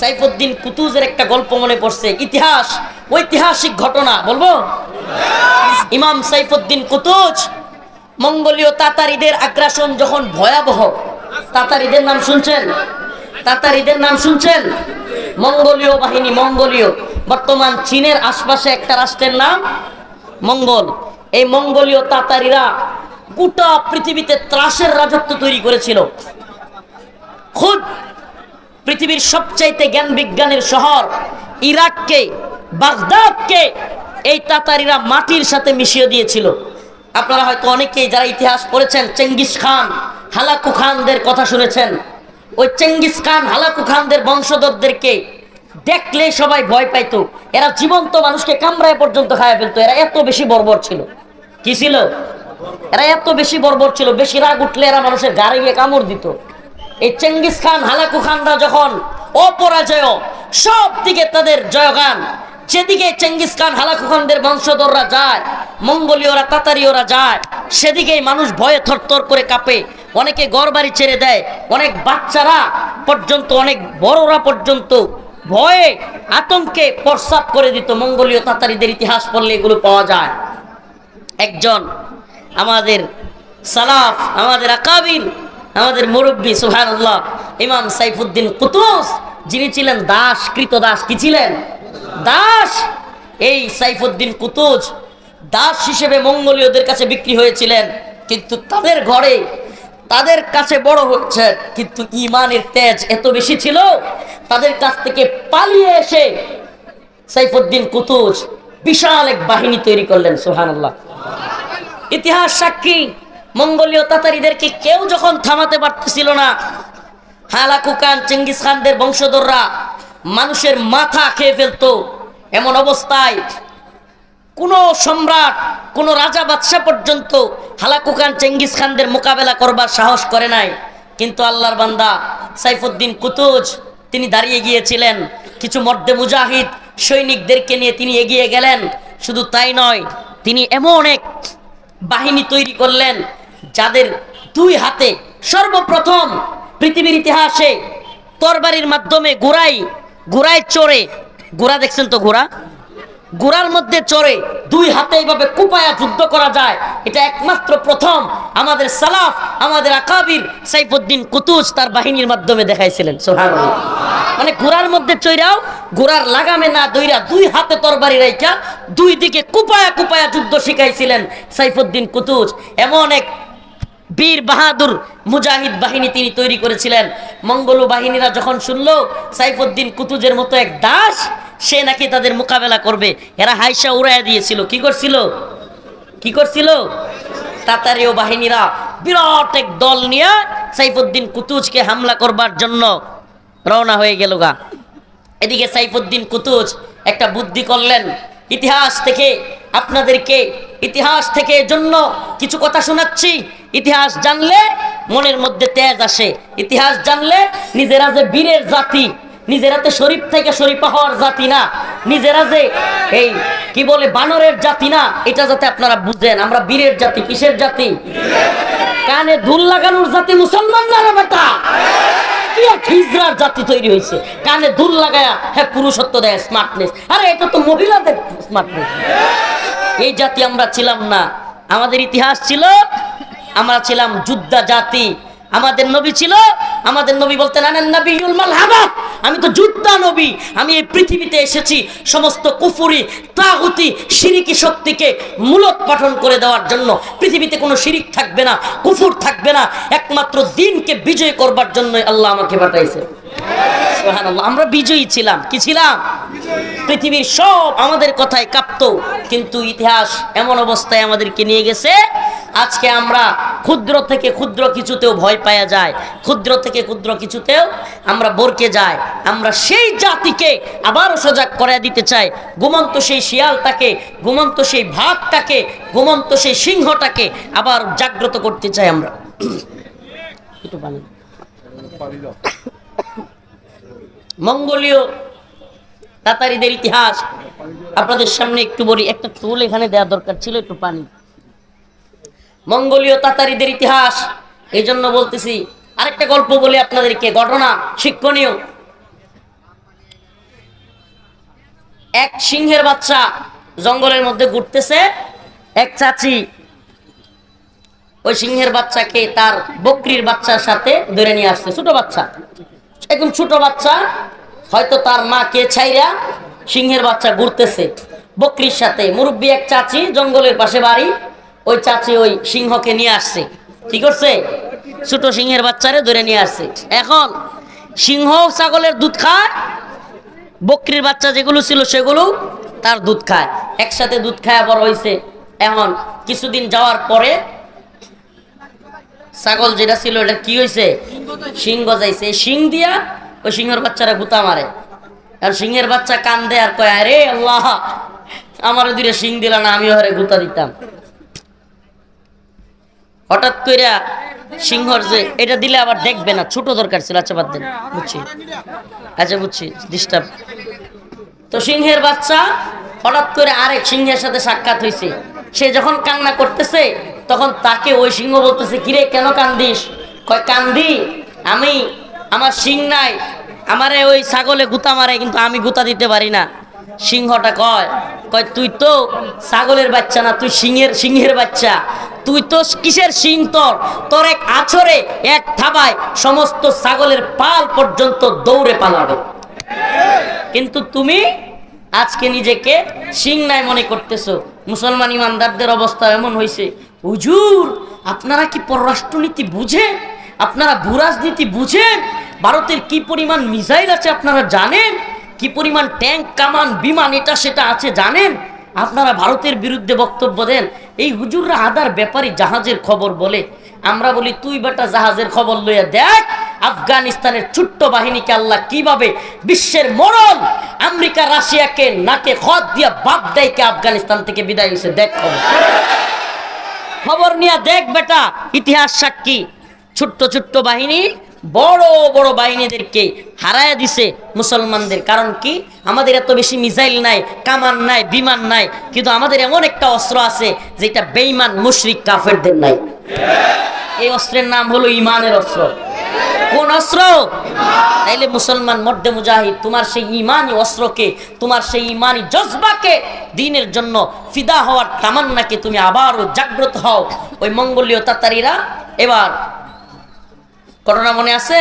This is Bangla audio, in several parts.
সাইফুদ্দিন কুতুজের একটা গল্প মনে পড়ছে। ইতিহাস, ঐতিহাসিক ঘটনা, বলব? ইমাম সাইফুদ্দিন কুতুজ, মঙ্গলীয় তাতারিদের আগ্রাসন যখন ভয়াবহ, তাতারিদের নাম শুনছেন? তাতারিদের নাম শুনছেন? মঙ্গলীয় বাহিনী, মঙ্গলীয়। বর্তমান চীনের আশপাশে একটা রাষ্ট্রের নাম মঙ্গল। এই মঙ্গলীয় তাতারিরা গোটা পৃথিবীতে ত্রাসের রাজত্ব তৈরি করেছিল। খুদ পৃথিবীর সবচাইতে জ্ঞান বিজ্ঞানের শহর ইরাককে, বাগদাদকে, এই তাতারিরা মাটির সাথে মিশিয়ে দিয়েছিল। আপনারা হয়তো অনেকেই যারা ইতিহাস পড়েছেন, চেঙ্গিস খান, হালাকু খানদের কথা শুনেছেন। ওই চেঙ্গিস খান, হালাকু খানদের বংশধরদেরকে দেখলে সবাই ভয় পাইতো। এরা জীবন্ত মানুষকে কামড়ায় পর্যন্ত খায় ফেলতো। এরা এত বেশি বর্বর ছিল। কি ছিল? এরা এত বেশি বর্বর ছিল, বেশি রাগ উঠলে এরা মানুষের গাড়ি গিয়ে কামড় দিত। এই চেঙ্গিস খান, হালাকু খানরা যখন অপরাজয়, সব দিকে তাদের জয়গান। যেদিকে চেঙ্গিস খান, হালাকু খানদের বংশধররা যায়, মঙ্গোলীয়রা, তাতারীয়রা যায়, সেদিকেই মানুষ ভয়ে থরথর করে কাঁপে। অনেকে ঘর বাড়ি ছেড়ে দেয়, অনেক বাচ্চারা পর্যন্ত, অনেক বড়রা পর্যন্ত ভয়ে আতঙ্কে প্রস্রাব করে দিত। মঙ্গোলীয়, তাতারিদের ইতিহাস পড়লে এগুলো পাওয়া যায়। একজন আমাদের সালাফ, আমাদের আকাবির আমাদের মুরব্বী সুহানুল্লাহ ইমাম সাইফুদ্দিন কুতুস, যিনি ছিলেন দাস কৃত দাস, কি ছিলেন? দাস। এই সাইফুদ্দিন কুতুজ দাস হিসেবে মঙ্গোলীয়দের কাছে বিক্রি হয়েছিলেন, কিন্তু তাদের ঘরে, তাদের কাছে বড় হচ্ছে কিন্তু ইমানের তেজ এত বেশি ছিল, তাদের কাছ থেকে পালিয়ে এসে সাইফুদ্দিন কুতুজ বিশাল এক বাহিনী তৈরি করলেন সুহান ইতিহাস সাক্ষী মঙ্গোলীয় তাতারিদেরকে কেউ যখন থামাতে পারতেছিল না হালাকু খান চেঙ্গিস খানদের বংশধররা মানুষের মাথা খেয়ে ফেলতো। এমন অবস্থায় কোনো সম্রাট, কোনো রাজা বাদশাহ পর্যন্ত হালাকু খান চেঙ্গিস খানদের মোকাবেলা করবার সাহস করে নাই। কিন্তু আল্লাহর বান্দা সাইফুদ্দিন কুতুজ, তিনি দাঁড়িয়ে গিয়েছিলেন। কিছু মর্দে মুজাহিদ সৈনিকদেরকে নিয়ে তিনি এগিয়ে গেলেন। শুধু তাই নয়, তিনি এমন এক বাহিনী তৈরি করলেন যাদের দুই হাতে সর্বপ্রথম পৃথিবীর ইতিহাসে তরবারির মাধ্যমে ঘোড়াই গোড়ায় চড়ে ঘোড়া দেখছেন তো ঘোড়া গোড়ার মধ্যে চড়ে দুই হাতে এইভাবে কুপায়া যুদ্ধ করা যায়। এটা একমাত্র প্রথম। আমাদের সালাফ, আমাদের আকাবির সাইফুদ্দিন কুতুজ তার বাহিনীর মাধ্যমে দেখাইছিলেন। মানে ঘোড়ার মধ্যে চৈরাও ঘোড়ার লাগামে না দইরা দুই হাতে তরবারি রাইকা দুই দিকে কুপায়া কুপায়া যুদ্ধ শিখাইছিলেন সাইফুদ্দিন কুতুজ। এমন এক বীর বাহাদুর মুজাহিদ বাহিনী তিনি তৈরি করেছিলেন। মঙ্গল বাহিনীরা যখন শুনলো, সাইফুদ্দিন কুতুজের মতো এক দাস, সে নাকি তাদের মোকাবেলা করবে। এরা হাইসা উড়াইয়া দিয়েছিল। কি করছিল? কি করছিল? তাতারীয় বাহিনীরা বিরাট এক দল নিয়ে সাইফুদ্দিন কুতুজকে হামলা করবার জন্য রওনা হয়ে গেল গা। এদিকে সাইফুদ্দিন কুতুজ একটা বুদ্ধি করলেন, ইতিহাস থেকে আপনাদেরকে, ইতিহাস থেকে জন্য কিছু কথা শোনাচ্ছি। ইতিহাস জানলে মনের মধ্যে তেজ আসে। ইতিহাস জানলে নিজেরা যে বীরের জাতি, নিজেরা তো শরীফ থেকে শরীফা হওয়ার জাতি না। নিজেরা যে এই কি বলে বানরের জাতি না, এটা যাতে আপনারা বুঝেন, আমরা বীরের জাতি, কিসের জাতি? কানে ধুল লাগানোর জাতি মুসলমান না রে বেটা? জাতি তৈরি হয়েছে। কানে দুল লাগায়া হ্যাঁ পুরুষত্ব দেয় স্মার্টনেস আরে, এটা তো মহিলাদের স্মার্টনেস এই জাতি আমরা ছিলাম না। আমাদের ইতিহাস ছিল আমরা ছিলাম যুদ্ধা জাতি। আমাদের নবী ছিল, আমাদের নবী বলতেন আনান নবিউল মালহামা আমি তো যুদ্ধা নবী, আমি এই পৃথিবীতে এসেছি, সমস্ত কুফুরি, তাগুতি, শিরিকি শক্তিকে মূলত পাঠন করে দেওয়ার জন্য। পৃথিবীতে কোনো শিরিক থাকবে না, কুফুর থাকবে না, একমাত্র দিনকে বিজয় করবার জন্যই আল্লাহ আমাকে পাঠাইছে। আমরা বিজয়ী ছিলাম। কি ছিলাম? পৃথিবীর সব আমাদের কথায় কাঁপত কিন্তু ইতিহাস এমন অবস্থায় আমাদেরকে নিয়ে গেছে। আজকে আমরা ক্ষুদ্র থেকে ক্ষুদ্র কিছুতেও ভয় পাওয়া যায়, ক্ষুদ্র থেকে ক্ষুদ্র কিছুতেও আমরা বরকে যাই। আমরা সেই জাতিকে আবারও সজাগ করে দিতে চাই। ঘুমন্ত সেই শিয়ালটাকে, ঘুমন্ত সেই ভাতটাকে, ঘুমন্ত সেই সিংহটাকে আবার জাগ্রত করতে চাই আমরা। পানি মঙ্গোলীয় তাতারিদের ইতিহাস। আপনাদের সামনে একটু বলি, একটা টুল এখানে দেওয়া দরকার ছিল, একটু পানি। মঙ্গোলীয় তাতারিদের ইতিহাস এই জন্য বলতেছি, আরেকটা গল্প বলি আপনাদেরকে, ঘটনা শিক্ষণীয়। এক সিংহের বাচ্চা জঙ্গলের মধ্যে ঘুরতেছে, এক চাচি ওই সিংহের বাচ্চাকে তার বকরির বাচ্চার সাথে ধরে নিয়ে আসছে, ছোট বাচ্চা। একদম ছোট বাচ্চা হয়তো তার মা কে ছাইরা সিংহের বাচ্চা ঘুরতেছে। বকরির সাথে মুরব্বী এক চাচি জঙ্গলের পাশে বাড়ি, ওই চাচি ওই সিংহকে নিয়ে আসছে। ঠিক করছে? ছোট সিংহের বাচ্চারে ধরে নিয়ে আসছে। এখন সিংহ ছাগলের দুধ খায়, বকরির বাচ্চা যেগুলো ছিল সেগুলো তার দুধ খায়। একসাথে দুধ খায় বড় হয়েছে এখন কিছুদিন যাওয়ার পরে ছাগল যেটা ছিল এটা কি হয়েছে সিং গজাইছে এই সিং দিয়া ওই সিংহের বাচ্চারা গুতা মারে। আর সিংহের বাচ্চা কান্দে আর কয়, আরে আল্লাহ, আমার দূরে সিং দিলা না আমি হরে গুতা দিতাম। হঠাৎ কইরা সিংহর যে, এটা দিলে আবার দেখবে না, ছোট দরকার ছিল। আচ্ছা বাদ দেন, বুঝছি। আচ্ছা বুঝছি ডিস্টার্ব তো সিংহের বাচ্চা হঠাৎ করে আরেক সিংহের সাথে সাক্ষাৎ হয়েছে সে যখন কান্না করতেছে, তখন তাকে ওই সিংহ বলতেছে, কিরে, কেন কান্দিস? কয়, কান্দি, আমি আমার সিং নাই। আমারে ওই ছাগলে গুতা মারে, কিন্তু আমি গুতা দিতে পারি না। সিংহটা কয় কয়, তুই তো ছাগলের বাচ্চা না, তুই সিংহের সিংহের বাচ্চা। তুই তো কিসের সিং তোর? তোর এক আছরে এক থাবায় সমস্ত ছাগলের পাল পর্যন্ত দৌড়ে পালাবে। কিন্তু তুমি আজকে নিজেকে সিং নাই মনে করতেছো। মুসলমান ইমানদারদের অবস্থা এমন হয়েছে হুজুর, আপনারা কি পররাষ্ট্রনীতি বুঝেন আপনারা ভূরাজনীতি বুঝেন? ভারতের কি পরিমাণ মিসাইল আছে আপনারা জানেন? কি পরিমাণ ট্যাঙ্ক, কামান, বিমান, এটা সেটা আছে জানেন? আপনারা ভারতের বিরুদ্ধে বক্তব্য দেন। এই হুজুররা আদার ব্যাপারী জাহাজের খবর বলে। আমরা বলি, তুই বেটা জাহাজের খবর লইয়া দেখ, আফগানিস্তানের ছোট্ট বাহিনীকে আল্লাহ কীভাবে বিশ্বের মরণ, আমেরিকা, রাশিয়াকে নাকে খত দিয়া বাপ দেয়কে আফগানিস্তান থেকে বিদায় হয়েছে দেখ খবর। খবর নিয়ে দেখ বেটা, ইতিহাস সাক্ষী। ছোট্ট ছোট্ট বাহিনী, বড় বড় বাহিনীদেরকে হারায় দিছে মুসলমানদের। কারণ কি? আমাদের এত বেশি মিসাইল নাই, কামান নাই, বিমান নাই, কিন্তু আমাদের এমন একটা অস্ত্র আছে যেটা বেইমান মুশরিক, কাফেরদের নাই। এই অস্ত্রের নাম হলো ইমানের অস্ত্র। কোন অস্ত্র? তাইলে মুসলমান মধ্যে মুজাহিদ, তোমার সেই ইমানি অস্ত্রকে, তোমার সেই ইমানি জজবাকে দিনের জন্য ফিদা হওয়ার তামান্নাকে তুমি আবারও জাগ্রত হও। ওই মঙ্গলীয় তাতারিরা, এবার ঘটনা মনে আছে?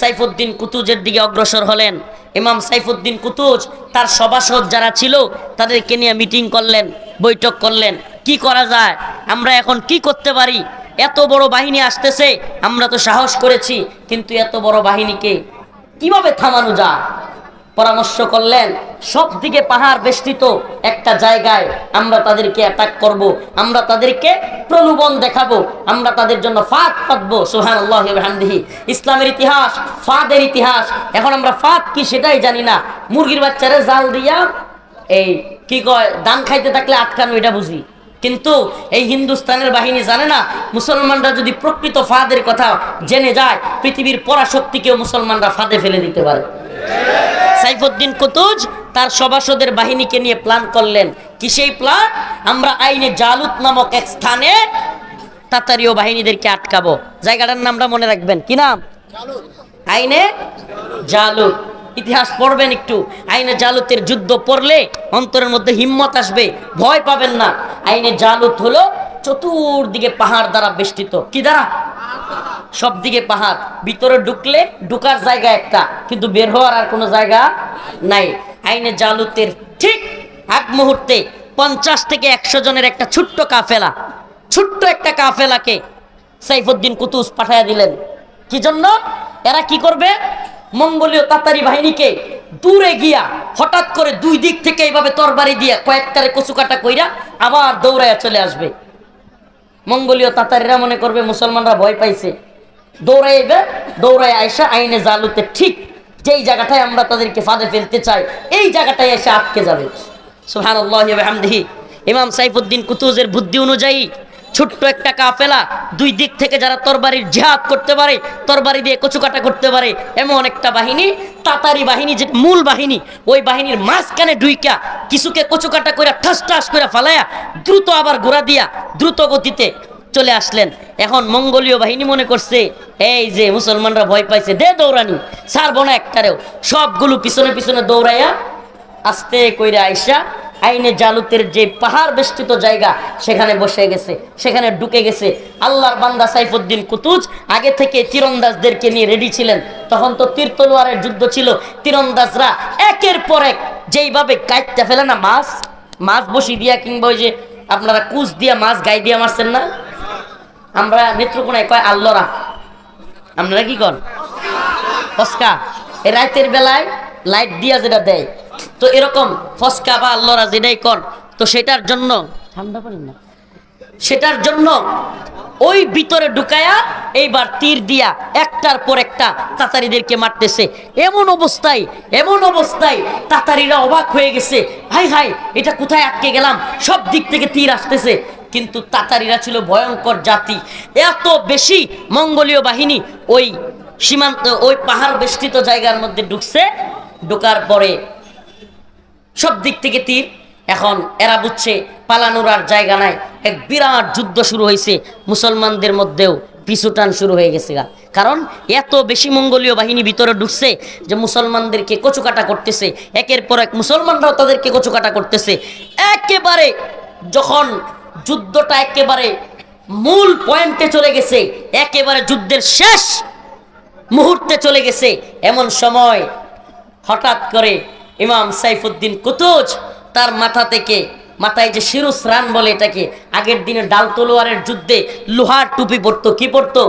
সাইফুদ্দিন কুতুজের দিকে অগ্রসর হলেন। ইমাম সাইফুদ্দিন কুতুজ তার সভাসদ যারা ছিল, তাদেরকে নিয়ে মিটিং করলেন, বৈঠক করলেন। কি করা যায়? আমরা এখন কি করতে পারি? এত বড় বাহিনী আসতেছে, আমরা তো সাহস করেছি, কিন্তু এত বড় বাহিনীকে কীভাবে থামানো যায়? পরামর্শ করলেন সব দিকে পাহাড় বেষ্টিত একটা জায়গায় আমরা তাদেরকে অ্যাটাক করব। আমরা তাদেরকে প্রলোভন দেখাবো, আমরা তাদের জন্য ফাঁদ পাতবো সোহান আল্লাহামদিহি ইসলামের ইতিহাস, ফাদের ইতিহাস, এখন আমরা ফাঁদ কি সেটাই জানি না। মুরগির বাচ্চারে জাল দিয়া এই কি কয় দান খাইতে থাকলে আটকানো, এটা বুঝি। কিন্তু এই হিন্দুস্তানের বাহিনী জানে না, মুসলমানরা যদি প্রকৃত ফাঁদের কথা জেনে যায়, পৃথিবীর পরাশক্তিকেও মুসলমানরা ফাঁদে ফেলে দিতে পারে। সাইফুদ্দিন কুতুজ তার সভাসদের বাহিনীকে নিয়ে প্ল্যান করলেন। কি সেই প্ল্যান আমরা আইনে জালুত নামক এক স্থানে তাতারীয় বাহিনীদেরকে আটকাবো। জায়গাটার নামটা মনে রাখবেন। কি নাম? আইনে জালুত। ইতিহাস পড়বেন একটু। আইনে জালুতের যুদ্ধ পড়লে অন্তরের মধ্যে হিম্মত আসবে। ভয় পাবেন না। আইনে জালুত হলো চতুর্দিকে পাহাড় দ্বারা বেষ্টিত। কি দ্বারা? সব দিকে পাহাড়। ভিতরে ঢুকলে ঢুকার জায়গা একটা, কিন্তু বের হওয়ার আর কোনো জায়গা নাই। আইনে জালুতের ঠিক এক মুহূর্তে পঞ্চাশ থেকে একশো জনের একটা ছোট্ট কাফেলা, ছোট্ট একটা কাফেলাকে সাইফুদ্দিন কুতুস পাঠাইয়া দিলেন। কি জন্য? এরা কি করবে? মঙ্গলীয় তাতারি বাহিনীকে দূরে গিয়া হঠাৎ করে দুই দিক থেকে এইভাবে তরবারি দিয়া কয়েকটারে কচুকাটা কইরা আবার দৌড়াইয়া চলে আসবে। মঙ্গলীয় তাতারিরা মনে করবে মুসলমানরা ভয় পাইছে। দৌড়াইবে দৌড়াই আয়সা আইনে জালুতে ঠিক যেই জায়গাটায় আমরা তাদেরকে ফাঁদে ফেলতে চাই, এই জায়গাটায় এসে আটকে যাবে। সুহান ইমাম সাইফুদ্দিন কুতুজের বুদ্ধি অনুযায়ী ছোট্ট একটা কাফেলা দুই দিক থেকে যারা তরবারির জিহাদ করতে পারে, তরবারি দিয়ে কচুকাটা করতে পারে, এমন একটা বাহিনী, তাতারি বাহিনী যে মূল বাহিনী, ওই বাহিনীর মাঝখানে ডুইকা কিছুকে কচুকাটা করে ঠাস ঠাস করে ফালায়া দ্রুত আবার ঘোরা দিয়া দ্রুত গতিতে চলে আসলেন। এখন মঙ্গলীয় বাহিনী মনে করছে, এই যে মুসলমানরা ভয় পাইছে, দে দৌড়ানি, ছাড়বো না একটারেও। সবগুলো পিছনে পিছনে দৌড়াইয়া আস্তে কইরা আইসা আইনে জালুতের যে পাহাড় বেষ্টিত জায়গা, সেখানে বসে গেছে, সেখানে ঢুকে গেছে। আল্লাহর বান্দা সাইফুদ্দিন কুতুজ আগে থেকে তীরন্দাজদেরকে নিয়ে রেডি ছিলেন। তখন তো তীর তলোয়ারের যুদ্ধ ছিল। তীরন্দাজরা একের পর এক যেইভাবে কাটতে ফেলে না, মাছ মাছ বসি দিয়া কিংবা ওই যে আপনারা কুচ দিয়া মাছ গাই দিয়া মারছেন না? আমরা নেত্রকোনায় কয়, আল্লরা। আপনারা কি কর ফসকা। এই রাতের বেলায় লাইট দিয়া যেটা দেয়, তো এরকম ফসকা বা আল্লরা যেটাই কর তো সেটার জন্য, ঠান্ডা পানি না, সেটার জন্য ওই ভিতরে ঢুকায়া এইবার তীর দিয়া একটার পর একটা তাতারিদেরকে মারতেছে। এমন অবস্থায় এমন অবস্থায় তাতারিরা অবাক হয়ে গেছে। হাই হাই, এটা কোথায় আটকে গেলাম? সব দিক থেকে তীর আসতেছে। কিন্তু তাতারিরা ছিল ভয়ঙ্কর জাতি। এত বেশি মঙ্গলীয় বাহিনী ওই সীমান্ত, ওই পাহাড় বেষ্টিত জায়গার মধ্যে ঢুকছে, ঢোকার পরে সব দিক থেকে তীর। এখন এরা বুঝছে পালানোর আর জায়গা নাই। এক বিরাট যুদ্ধ শুরু হয়েছে। মুসলমানদের মধ্যেও পিছুটান শুরু হয়ে গেছে গা। কারণ এত বেশি মঙ্গলীয় বাহিনী ভিতরে ঢুকছে যে মুসলমানদেরকে কচুকাটা করতেছে। একের পর এক মুসলমানরাও তাদেরকে কচুকাটা করতেছে। একেবারে যখন যুদ্ধটা একেবারে মূল পয়েন্টে চলে গেছে, একেবারে যুদ্ধের শেষ মুহূর্তে চলে গেছে। এমন সময় হঠাৎ করে ইমাম সাইফুদ্দিন কুতুজ তার মাথা থেকে মাথায় যে শিরুস্রান বলে এটাকে, আগের দিনে ডাল তলোয়ারের যুদ্ধে লোহার টুপি পরতো, কি পরতো?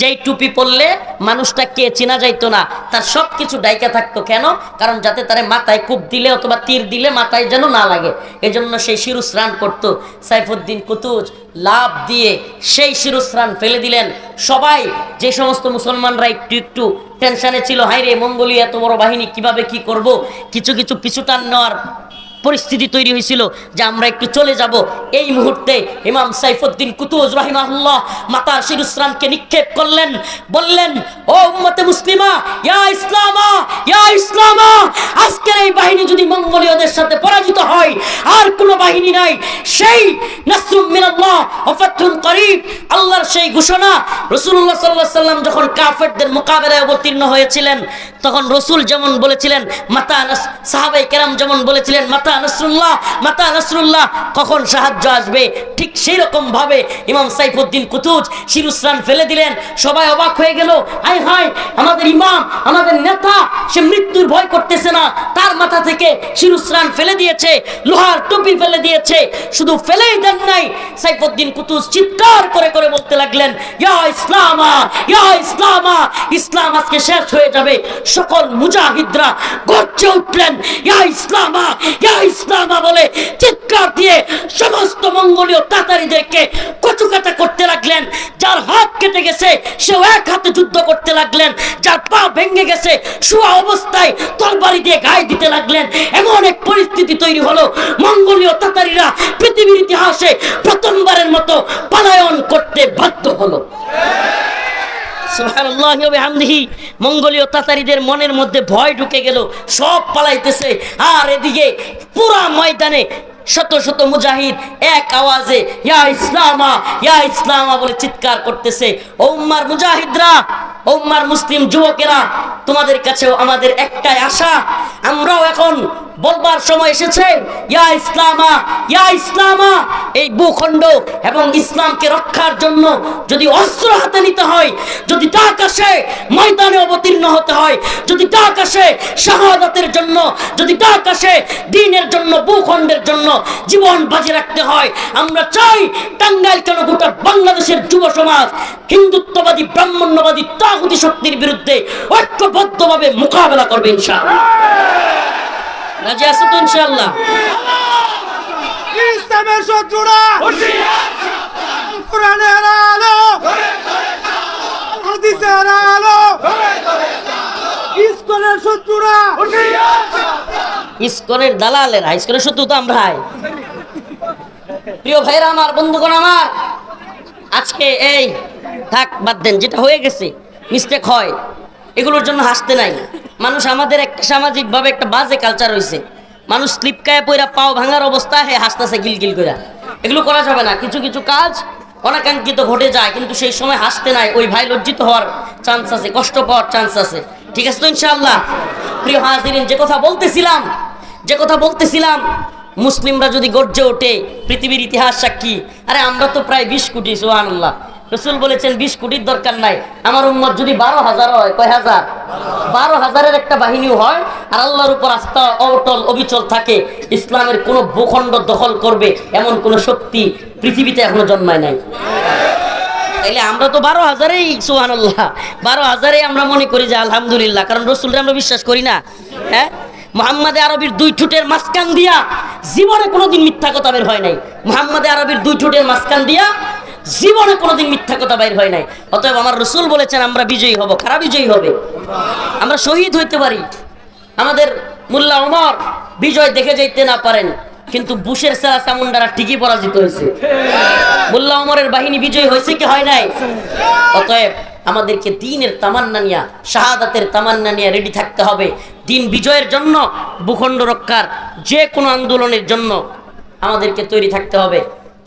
যেই টুপি পরলে মানুষটা কে চেনা যাইতো না, তার সব কিছু ডাইকা থাকতো। কেন? কারণ যাতে তারে মাথায় কূপ দিলে অথবা তীর দিলে মাথায় যেন না লাগে। এজন্য সেই শিরুস্রান করতো। সাইফুদ্দিন কুতুজ লাভ দিয়ে সেই শিরুস্রান ফেলে দিলেন। সবাই, যে সমস্ত মুসলমানরা একটু একটু টেনশনে ছিল হাই রে মঙ্গোলিয়া এত বড় বাহিনী, কীভাবে কি করব? কিছু কিছু পিছু টান নেওয়ার পরিস্থিতি তৈরি হয়েছিল যে আমরা একটু চলে যাব। এই মুহূর্তে ইমাম সাইফুদ্দিন কুতুজ রাহিমাহুল্লাহ মাতার শিরুসরানকে নিক্ষেপ করলেন, বললেন, ও উম্মতে মুসলিমা, ইয়া ইসলামা ইয়া ইসলামা, আজকের এই বাহিনী যদি মঙ্গোলীয়দের সাথে পরাজিত হয়, আর কোনো বাহিনী নাই, সেই নাসরুম মিনাল্লাহ ওয়া ফাতহুন করিব। আল্লাহর সেই ঘোষণা, রাসূলুল্লাহ সাল্লাল্লাহু আলাইহি সাল্লাম যখন কাফেরদের মোকাবেলায় অবতীর্ণ হয়েছিলেন, তখন রসুল যেমন বলেছিলেন, মাতা সাহাবাই কেরাম যেমন বলেছিলেন, মাতা নাসরুল্লাহ, মাতা নাসরুল্লাহ, কখন সাহায্য আসবে? ঠিক সেই রকম ভাবে ইমাম সাইফুদ্দিন কুতুজ শিরুসরান ফেলে দিলেন। সবাই অবাক হয়ে গেল। হাই হাই আমাদের ইমাম, আমাদের নেতা, সে মৃত্যুর ভয় করতেছে না। তার মাথা থেকে শিরুসরান ফেলে দিয়েছে, লোহার টুপি ফেলে দিয়েছে। শুধু ফেলেই দেন নাই, সাইফুদ্দিন কুতুজ চিৎকার করে করে বলতে লাগলেন, ইয়া ইসলামা ইয়া ইসলামা, ইসলাম আজকে শেষ হয়ে যাবে। সকল মুজাহিদরা গর্জে উঠলেন, ইয়া ইসলামা, ইয়া ইসলামা বলে চিৎকার দিয়ে সমস্ত মঙ্গলীয় তাতারিদেরকে কচুকাটা করতে লাগলেন। যার হাত কেটে গেছে, সেও এক হাতে যুদ্ধ করতে লাগলেন। যার পা ভেঙে গেছে, শুয়া অবস্থায় তলবারি দিয়ে গায়ে দিতে লাগলেন। এমন এক পরিস্থিতি তৈরি হলো। মঙ্গলীয় তাতারিরা পৃথিবীর ইতিহাসে প্রথমবারের মতো পালায়ন করতে বাধ্য হলো। মঙ্গলীয় তাতারিদের মনের মধ্যে ভয় ঢুকে গেল। সব পালাইতেছে। আর এদিকে পুরা ময়দানে শত শত মুজাহিদ এক আওয়াজে, ইয়া ইসলামা ইয়া ইসলামা বলে চিৎকার করতেছে। ও উম্মার মুজাহিদরা ও উম্মার মুসলিম যুবকেরা, তোমাদের কাছেও আমাদের একটাই আশা। আমরাও এখন বলবার সময় এসেছে, ইয়া ইসলামা ইয়া ইসলামা এই ভূখণ্ড এবং ইসলামকে রক্ষার জন্য যদি অস্ত্র হাতে নিতে হয়, যদি ডাক আসে, ময়দানে অবতীর্ণ হতে হয়, যদি ডাক আসে, শাহাদাতের জন্য, যদি ডাক আসে, দিনের জন্য, ভূখণ্ডের জন্য জীবন বাজি রাখতে হয়। আমরা চাই টাঙ্গাইল কেন গোটা বাংলাদেশের যুব সমাজ হিন্দুত্ববাদী, ব্রাহ্মণ্যবাদী তাগুতি শক্তির বিরুদ্ধে ঐক্যবদ্ধভাবে মোকাবেলা করবে ইনশাআল্লাহ। রাজি আছো তো ইসলামের শত্রুরা ইসকনের শত্রুরা! ইস্কনের দালালেরা ইস্কনের শত্রু তো আমরা প্রিয় ভাইরা আমার, বন্ধুগণ আমার, আজকে এই, থাক, বাদ দেন, যেটা হয়ে গেছে মিস্টেক হয়, এগুলোর জন্য হাসতে নাই। মানুষ আমাদের একটা সামাজিকভাবে একটা বাজে কালচার হয়েছে মানুষ স্লিপকায় পইরা পাও ভাঙার অবস্থা হে হাসতেছে গিলগিল করে এগুলো করা যাবে না। কিছু কিছু কাজ অনাকাঙ্ক্ষিত ঘটে যায়, কিন্তু সেই সময় হাসতে নাই। ওই ভাই লজ্জিত হওয়ার চান্স আছে, কষ্ট পাওয়ার চান্স আছে। ঠিক আছে তো ইনশাল্লাহ প্রিয় হাজিরিন, যে কথা বলতেছিলাম, যে কথা বলতেছিলাম, মুসলিমরা যদি গর্জে ওঠে, পৃথিবীর ইতিহাস সাক্ষী। আরে আমরা তো প্রায় বিশ কোটি সোহান আল্লাহ রসুল বলেছেন, বিশ কোটির দরকার নাই। আমার উম্মত যদি বারো হাজার হয়, কয় হাজার? বারো হাজারের একটা বাহিনীও হয়, আর আল্লাহর উপর আস্থা, অটল, অবিচল থাকে, ইসলামের কোনো ভূখণ্ড দখল করবে এমন কোনো শক্তি পৃথিবীতে এখনও জন্মায় নাই। তাইলে আমরা তো বারো হাজারেই সোহান আল্লাহ বারো হাজারেই আমরা মনে করি যে আলহামদুলিল্লাহ, কারণ রসুলরে আমরা বিশ্বাস করি না। হ্যাঁ? মোহাম্মদ আরবির দুই ঠুটের মাঝখান দিয়া জীবনে কোনোদিন মিথ্যা কথা বের হয় নাই। মোহাম্মদ আরবির দুই ঠুটের মাঝখান দিয়া জীবনে কোনোদিন মিথ্যা কথা বাইর হয় নাই। অতএব আমার রসুল বলেছেন, আমরা বিজয়ী হব। খারাপ বিজয়ী হবে? আমরা শহীদ হইতে পারি। আমাদের মোল্লা ওমর বিজয় দেখে যাইতে না পারেন, কিন্তু বুশের সেরা চামুন্ডারা ঠিকই পরাজিত হয়েছে। মোল্লা ওমরের বাহিনী বিজয় হয়েছে কি হয় নাই? অতএব আমাদেরকে দিনের তামান্না নিয়া, শাহাদাতের তামান্না নিয়ে রেডি থাকতে হবে। দিন বিজয়ের জন্য, ভূখণ্ড রক্ষার যে কোনো আন্দোলনের জন্য আমাদেরকে তৈরি থাকতে হবে।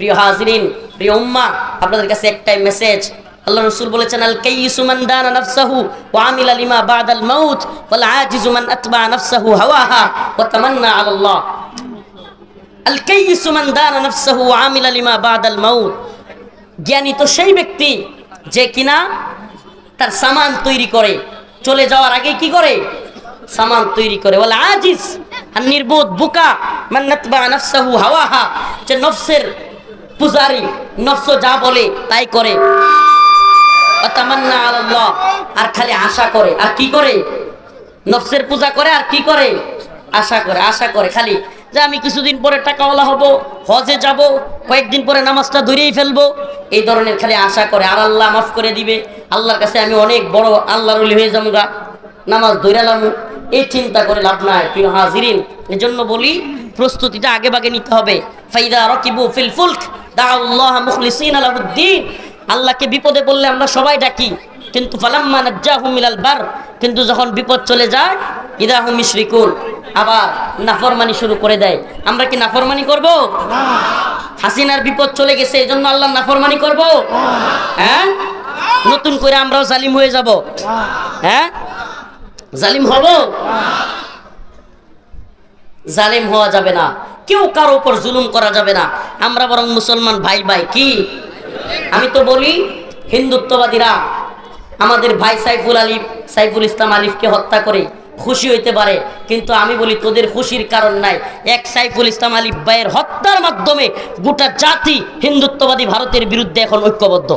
প্রিয় হাজরিন, প্রিয় উম্মা আপনাদের কাছে একটাই মেসেজ আল্লাহ রসুল বলেছেন আল কাইয়িসু মান দানা নাফসাহু ওয়া আমিলা লিমা বাদাল মাউত ওয়াল আজিজু মান আতবা নাফসাহু হাওয়াহা ওয়া তামান্না আলাল্লাহ। আল কাইয়িসু মান দানা নাফসাহু ওয়া আমিলা লিমা বাদাল মাউত। জ্ঞানী তো সেই ব্যক্তি যে কিনা তার সামান তৈরি করে। চলে যাওয়ার আগে কি করে? সামান তৈরি করে। বলে আজিজ, আর নির্বোধ বুকা মান্নাতবা নাফসাহু হাওয়াহা। যে নফসের পূজারি নফস যা বলে তাই করে। আর খালি আশা করে। আর কি করে? নফসের পূজা করে, আর কি করে? আশা করে আশা করে খালি। যে আমি কিছুদিন পরে টাকাওয়ালা হব, হজে যাব, কয়েকদিন পরে নামাজটা ধরেই ফেলব, এই ধরনের খালি আশা করে। আর আল্লাহ মাফ করে দিবে। আল্লাহর কাছে আমি অনেক বড় আল্লাহর হয়ে যাব গা। নামাজ ধৈরালাম এই চিন্তা করে লাভ নাই, প্রিয় হাজিরিন। এজন্য বলি, প্রস্তুতিটা আগে বাগে নিতে হবে। ফাইদা রকিবু ফিল ফুলক মুখলিসিন আল্লাহকে বিপদে পড়লে আমরা সবাই ডাকি। কিন্তু ফালাম্মা নাজ্জাহুম মিনাল বার কিন্তু যখন বিপদ চলে যায় ইদাহুম মিশরিকুন আবার নাফরমানি শুরু করে দেয়। আমরা কি নাফরমানি করব? হাসিনার বিপদ চলে গেছে এই জন্য আল্লাহ নাফরমানি করব? হ্যাঁ? নতুন করে আমরাও জালিম হয়ে যাব। হ্যাঁ? জালিম হব? জালিম হওয়া যাবে না। কেউ কারও উপর জুলুম করা যাবে না। আমরা বরং মুসলমান ভাই ভাই, কি? আমি তো বলি, হিন্দুত্ববাদীরা আমাদের ভাই সাইফুল আলিফ সাইফুল ইসলাম আলিফকে হত্যা করে খুশি হইতে পারে, কিন্তু আমি বলি তোদের খুশির কারণ নাই। এক সাইফুল ইসলাম আলিফ ভাইয়ের হত্যার মাধ্যমে গোটা জাতি হিন্দুত্ববাদী ভারতের বিরুদ্ধে এখন ঐক্যবদ্ধ।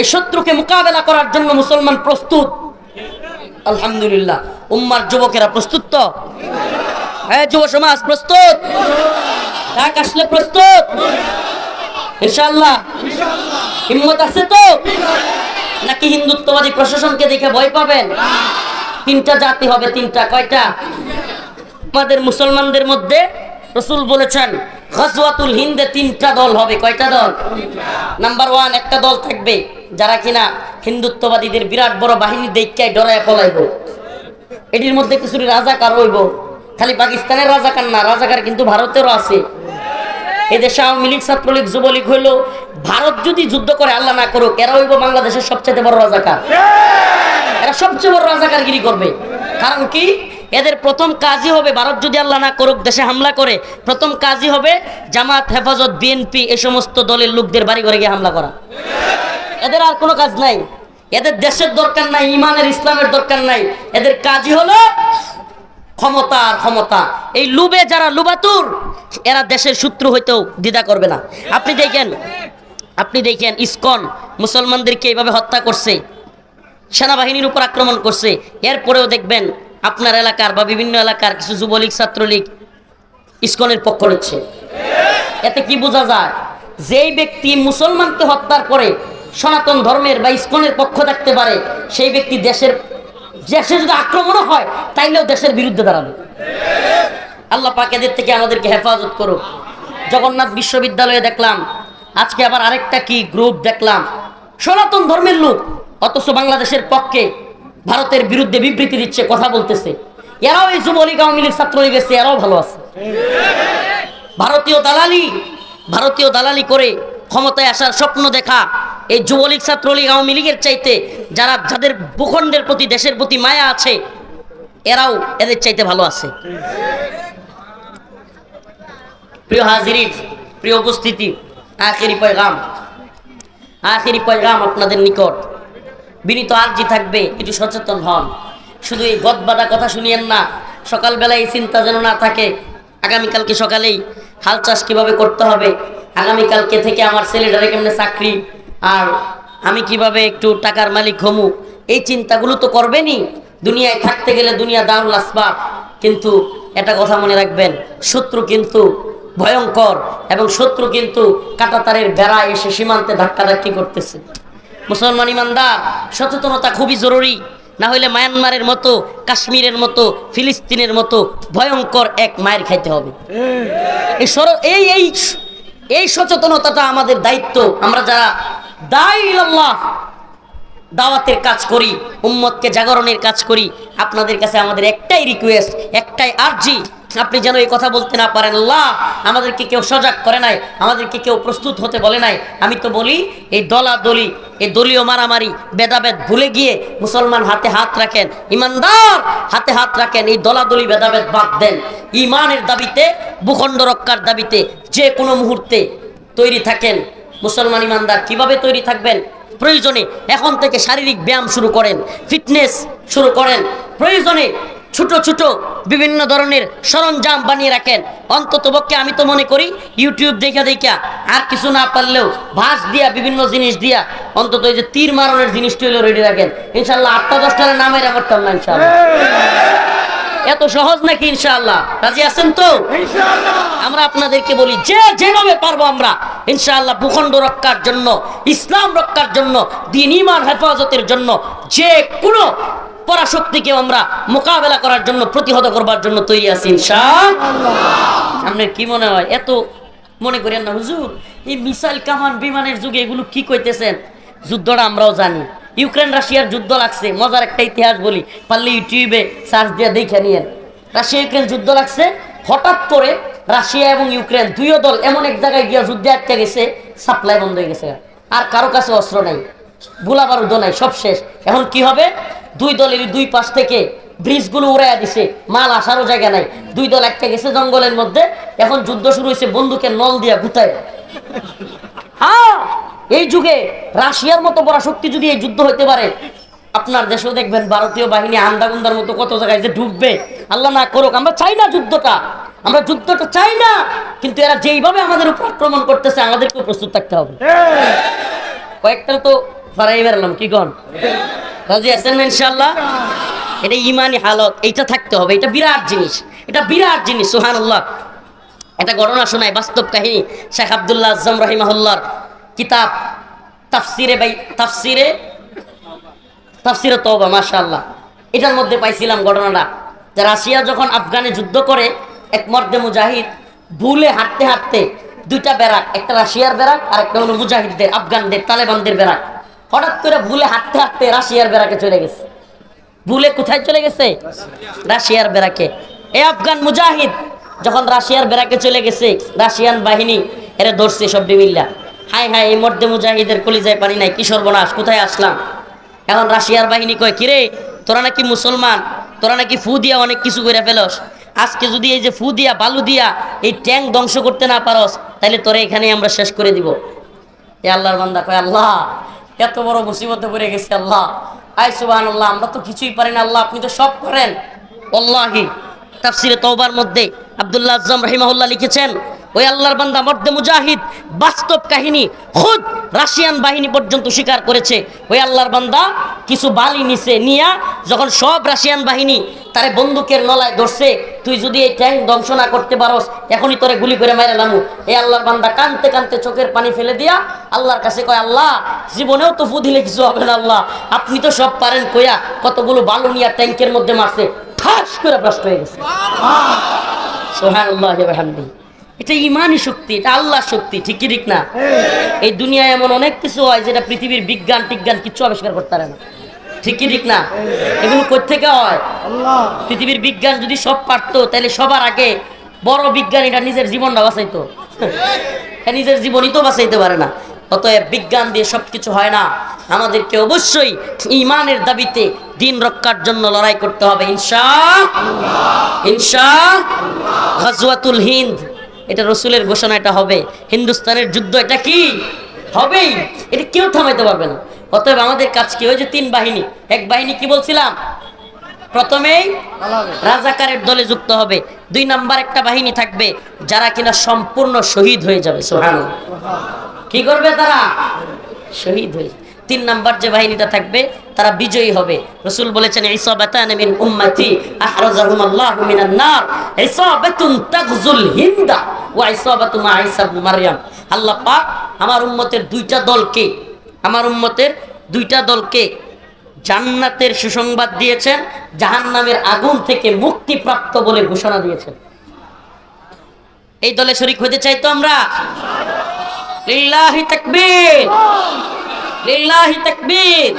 এই শত্রুকে মোকাবেলা করার জন্য মুসলমান প্রস্তুত। আলহামদুলিল্লাহ। উম্মার যুবকেরা প্রস্তুত তো? হ্যাঁ যুব সমাজ, প্রস্তুত? ডাক আসলে প্রস্তুত? ইনশাআল্লাহ। হিম্মত আছে তো? নাকি হিন্দুত্ববাদী প্রশাসনকে দেখে ভয় পাবেন? তিনটা জাতি হবে, তিনটা, কয়টা? আমাদের মুসলমানদের মধ্যে রসুল বলেছেন, গজওয়াতুল হিন্দে তিনটা দল হবে। কয়টা দল? নাম্বার ওয়ান একটা দল থাকবে, যারা কিনা হিন্দুত্ববাদীদের বিরাট বড় বাহিনী দেখায় ডরায় পলাইব। এটির মধ্যে কিছু রাজাকার হইব। খালি পাকিস্তানের রাজাকার না, রাজাকার কিন্তু ভারতেরও আছে। এদেশে আওয়ামী লীগ, ছাত্রলীগ, যুবলীগ হইল, ভারত যদি যুদ্ধ করে আল্লাহ না করুক, এরা হইব বাংলাদেশের সবচেয়ে বড় রাজাকার। এরা সবচেয়ে বড় রাজাকারগিরি করবে। কারণ কি? এদের প্রথম কাজই হবে ভারত যদি আল্লাহ না করুক, দেশে হামলা করে, প্রথম কাজই হবে জামাত, হেফাজত, বিএনপি এই সমস্ত দলের লোকদের বাড়ি ঘরে গিয়ে হামলা করা। এদের আর কোনো কাজ নাই। এদের দেশের দরকার নাই, ইমানের, ইসলামের দরকার নাই। এদের কাজই হলো ক্ষমতা আর ক্ষমতা। এই লুবে যারা লুবাতুর, এরা দেশের শত্রু হইতেও দ্বিধা করবে না। আপনি দেখেন আপনি দেখেন ইসকন মুসলমানদেরকে এইভাবে হত্যা করছে, সেনাবাহিনীর উপর আক্রমণ করছে। এরপরেও দেখবেন আপনার এলাকার বা বিভিন্ন এলাকার কিছু যুবলীগ, ছাত্রলীগ ইসকনের পক্ষ নিচ্ছে। এতে কি বোঝা যায়? যেই ব্যক্তি মুসলমানকে হত্যার পরে সনাতন ধর্মের বা ইসকনের পক্ষ থাকতে পারে, সেই ব্যক্তি দেশের দেশে যদি আক্রমণও হয়, তাইলেও দেশের বিরুদ্ধে দাঁড়াবে। আল্লাহ পাক এদের থেকে আমাদেরকে হেফাজত করুক। জগন্নাথ বিশ্ববিদ্যালয়ে দেখলাম, আজকে আবার আরেকটা কি গ্রুপ দেখলাম। সনাতন ধর্মের লোক, অথচ বাংলাদেশের পক্ষে ভারতের বিরুদ্ধে বিবৃতি দিচ্ছে, কথা বলতেছে। এরাও এই যুবলীগ আওয়ামী লীগ ছাত্রলীগ এসছে এরাও ভালো আছে। ভারতীয় দালালি ভারতীয় দালালি করে ক্ষমতায় আসার স্বপ্ন দেখা এই যুবলীগ ছাত্রলীগ আওয়ামী লীগের চাইতে যারা, যাদের ভূখণ্ডের প্রতি, দেশের প্রতি মায়া আছে, এরাও এদের চাইতে ভালো আছে। প্রিয় হাজিরিন, প্রিয় উপস্থিতি, আখেরি পয়গাম আখেরি পয়গাম আপনাদের নিকট। বিনীত আর্জি থাকবে, একটু সচেতন হন। শুধু এই গদবাদা কথা শুনিয়েন না, সকালবেলায় এই চিন্তা যেন না থাকে, আগামীকালকে সকালেই হাল চাষ কীভাবে করতে হবে, আগামীকালকে থেকে আমার ছেলেটারে কেমনে চাকরি আর আমি কীভাবে একটু টাকার মালিক হমু? এই চিন্তাগুলো তো করবেনই। দুনিয়ায় থাকতে গেলে দুনিয়া দারুল আসবাব। কিন্তু একটা কথা মনে রাখবেন, শত্রু কিন্তু ভয়ঙ্কর এবং শত্রু কিন্তু কাটাতারের বেড়া এসে সীমান্তে ধাক্কাধাক্কি করতেছে। মুসলমান ইমানদার, সচেতনতা খুবই জরুরি। না হলে মায়ানমারের মতো, কাশ্মীরের মতো, ফিলিস্তিনের মতো ভয়ঙ্কর এক মায়ের খাইতে হবে। এই এই এই সচেতনতাটা আমাদের দায়িত্ব। আমরা যারা দাওয়াতের কাজ করি, উম্মতকে জাগরণের কাজ করি। আপনাদের কাছে আমাদের একটাই রিকোয়েস্ট একটাই আর্জি। আপনি যেন এই কথা বলতে না পারেন, আল্লাহ আমাদেরকে কেউ সজাগ করে নাই, আমাদেরকে কেউ প্রস্তুত হতে বলে নাই। আমি তো বলি, এই দলাদলি, এই দলীয় মারামারি, ভেদাভেদ ভুলে গিয়ে মুসলমান হাতে হাত রাখেন, ইমানদার হাতে হাত রাখেন, এই দলাদলি, ভেদাভেদ বাদ দেন। ইমানের দাবিতে, ভূখণ্ড রক্ষার দাবিতে যে কোনো মুহূর্তে তৈরি থাকেন। মুসলমান ইমানদার কীভাবে তৈরি থাকবেন? প্রয়োজনে এখন থেকে শারীরিক ব্যায়াম শুরু করেন, ফিটনেস শুরু করেন। প্রয়োজনে ছোট ছোট বিভিন্ন ধরনের সরঞ্জাম বানিয়ে রাখেন। অন্তত পক্ষে আমি তো মনে করি, ইউটিউব দেখা দেখা আর কিছু না পারলেও ভাস দিয়া বিভিন্ন জিনিস দিয়া অন্তত এই যে তীর মারণের জিনিসটি হলো রেডি রাখেন। ইনশাল্লাহ আটটা দশটা নামের করতাম না ইনশাল্লাহ। এত সহজ নাকি ইনশাআল্লাহ? রাজি আছেন তো? আমরা আপনাদেরকে বলি যে যেভাবে পারব আমরা ইনশাআল্লাহ ভূখণ্ড রক্ষার জন্য ইসলাম রক্ষার জন্য দিন ইমান হেফাজতের জন্য যে কোনো পরাশক্তিকে আমরা মোকাবেলা করার জন্য প্রতিহত করবার জন্য তৈরি আছি ইনশাআল্লাহ। আপনার কি মনে হয়? এত মনে করেন না হুজুর এই মিসাইল কামান বিমানের যুগে এগুলো কি কইতেছেন? যুদ্ধটা আমরাও জানি। ইউক্রেন রাশিয়ার যুদ্ধ লাগছে, মজার একটা ইতিহাস বলি। পারলে ইউটিউবে সার্চ দিয়ে দেখে নিয়েন। রাশিয়া ইউক্রেন যুদ্ধ লাগছে, হঠাৎ করে রাশিয়া এবং ইউক্রেন দুইও দল এমন এক জায়গায় গিয়া যুদ্ধে আটকে গেছে সাপ্লাই বন্ধ হয়ে গেছে। আর কারও কাছে অস্ত্র নাই, গোলা নাই, সব শেষ। এখন কি হবে? দুই দলেরই দুই পাশ থেকে ব্রিজগুলো উড়াইয়া দিছে, মাল আসারও জায়গা নাই। দুই দল একটা গেছে জঙ্গলের মধ্যে, এখন যুদ্ধ শুরু হয়েছে, বন্দুকের নল দিয়া গুতায় হ্যাঁ। এই যুগে রাশিয়ার মতো বড় শক্তি যদি এই যুদ্ধ হইতে পারে, আপনার দেশেও দেখবেন ভারতীয় বাহিনী আন্দাগুন্দার মতো কত জায়গায় যে ঢুকবে আল্লাহ না করুক, আমরা চাই না যুদ্ধটা। আমরা যুদ্ধটা চাই না, কিন্তু এরা যেইভাবে আমাদের উপর আক্রমণ করতেছে, আমাদেরকেও প্রস্তুত থাকতে হবে। কয়েকটা তো ফারাই বেরলাম কি গন রাজি আছেন ইনশাল্লাহ এটা ইমানি হালত, এইটা থাকতে হবে, এটা বিরাট জিনিস, এটা বিরাট জিনিস সুহান একটা ঘটনা শোনায় বাস্তব কাহিনী, শেখ আবদুল্লাহ আজম রহিমাহুল্লার কিতাব, তাফসিরে বাই, তাফসিরে তাফসিরে তওবা, মাশাআল্লাহ। এটার মধ্যে পাইছিলাম ঘটনাটা, যে রাশিয়া যখন আফগানে যুদ্ধ করে, এক মর্দে মুজাহিদ ভুলে হাঁটতে হাঁটতে দুইটা ব্যারাক, একটা রাশিয়ার ব্যারাক আর একটা হলো মুজাহিদদের, আফগানদের, তালেবানদের ব্যারাক। হঠাৎ করে ভুলে হাঁটতে হাঁটতে রাশিয়ার ব্যারাকে চলে গেছে। ভুলে কোথায় চলে গেছে? রাশিয়ার বেড়াকে এ আফগান মুজাহিদ, যখন রাশিয়ার বেড়াকে চলে গেছে, রাশিয়ান বাহিনী, এরা ধরছে সব মিল্লা হাই হাই এই মধ্যে মুজাহিদের কলিজায় পানি নাই, কি সর্বনাশ, কোথায় আসলাম? এখন রাশিয়ার বাহিনী কয়, কিরে, তোরা নাকি মুসলমান? তোরা নাকি ফু দিয়া অনেক কিছু করে ফেলস? আজকে যদি এই যে ফু দিয়া, বালু দিয়া এই ট্যাঙ্ক ধ্বংস করতে না পারস তাহলে তোরা এখানে আমরা শেষ করে দিব। এ আল্লাহর বান্দা কয়, আল্লাহ, এত বড় মুসিবতে পড়ে গেছে আল্লাহ। আয় সুবাহান আল্লাহ আমরা তো কিছুই পারি না, আল্লাহ, আপনি তো সব করেন। আল্লাহি তাফসিরে তওবার মধ্যে আব্দুল্লাহ আজম রহিমাহুল্লাহ লিখেছেন ওই আল্লাহর বান্দা মর্দে মুজাহিদ বাস্তব কাহিনী খুদ রাশিয়ান বাহিনী পর্যন্ত স্বীকার করেছে। ওই আল্লাহর বান্দা কিছু বালি নিছে নিয়া যখন সব রাশিয়ান বাহিনী তারে বন্দুকের নলায় ধরছে তুই যদি এই ট্যাঙ্ক ধ্বংস না করতে পারস এখনই তোরে গুলি করে মেরে লামু। এই আল্লাহর বান্দা কানতে কানতে চোখের পানি ফেলে দিয়া আল্লাহর কাছে কয় আল্লাহ জীবনেও তো ফু দিলে কিছু হবে না আল্লাহ। আপনি তো সব পারেন কইয়া কতগুলো বালু নিয়া ট্যাঙ্কের মধ্যে মারছে ঠাস করে নষ্ট হয়ে গেছে। সোহানুল্লাহ হামদি এটা ইমানই শক্তি এটা আল্লাহর শক্তি ঠিক কি ঠিক না? এই দুনিয়ায় এমন অনেক কিছু হয় যেটা পৃথিবীর বিজ্ঞান টিজ্ঞান কিচ্ছু আবিষ্কার করতে পারে না। ঠিক কি ঠিক না? এগুলো কোথেকে হয়? পৃথিবীর বিজ্ঞান যদি সব পারতো তাহলে সবার আগে বড় বিজ্ঞানীরা নিজের জীবনটা বাঁচাইতো। হ্যাঁ, নিজের জীবনই তো বাঁচাইতে পারে না। অতএব বিজ্ঞান দিয়ে সব কিছু হয় না। আমাদেরকে অবশ্যই ইমানের দাবিতে দিন রক্ষার জন্য লড়াই করতে হবে ইনশা ইনশা গাজওয়াতুল হিন্দ। এটা রসুলের ঘোষণা, এটা হবে। হিন্দুস্তানের যুদ্ধ, এটা কি? হবেই। এটা কেউ থামাইতে পারবে না। অতএব আমাদের কাজ কি? হয়েছে তিন বাহিনী। এক বাহিনী কি বলছিলাম? প্রথমেই রাজাকারের দলে যুক্ত হবে। দুই নাম্বার একটা বাহিনী থাকবে, যারা কিনা সম্পূর্ণ শহীদ হয়ে যাবে। কি করবে তারা? শহীদ হয়ে। তিন নাম্বার যে বাহিনীটা থাকবে, তারা বিজয়ী হবে। রসুল বলেছেন আল্লাহু পাক আমার উম্মতের দুইটা দলকে, আমার উম্মতের দুইটা দলকে জান্নাতের সুসংবাদ দিয়েছেন, জাহান্নামের আগুন থেকে মুক্তিপ্রাপ্ত বলে ঘোষণা দিয়েছেন। এই দলে শরিক হতে চাই তো আমরা? লিল্লাহি তাকবীর।